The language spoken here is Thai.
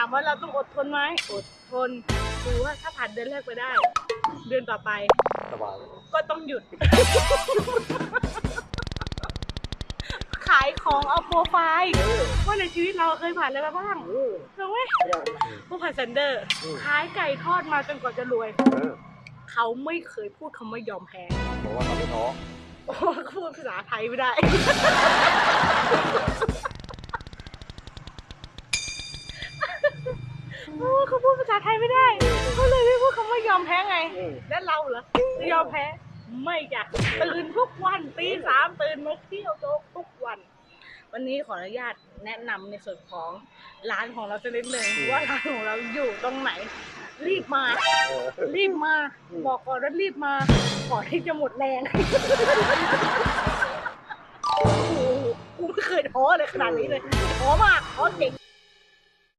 ามว่าเราต้องอดทนไหมอดทนดูว่าถ้าผ่านเดือนแรกไปได้ เดือนต่อไป สบายก็ต้องหยุด ขายของเอาโปรไฟล์ว่าในชีวิตเราเคยผ่านอะไรมาบ้างเออถูกไหมเออผู้ผ่านซันเดอร์อืมขายไก่ทอดมาจนกว่าจะรวย เออเขาไม่เคยพูดคำว่ายอมแพ้ บอกว่าเขาไม่ท้อโอ้เขาพูดภาษาไทยไม่ได้ โอ้เขาพูดภาษาไทยไม่ได้เขาเลยไม่พูดคำว่ายอมแพ้ไง อืม แล้วเราเหรอจะยอมแพ้ ไม่จ้ะตื่นทุกวันตีสามตื่นมาเที่ยวโจ๊กทุกวัน วันนี้ขออนุญาตแนะนำในส่วนของร้านของเราสักนิดหนึ่งว่าร้านของเราอยู่ตรงไหน รีบมา เออ รีบมา อืม บอกก่อนว่ารีบมาก่อนที่จะหมดแรง โอ้โหกูไม่เคยท้อเลยขนาดนี้เลยท้อมากท้อเจ๋ง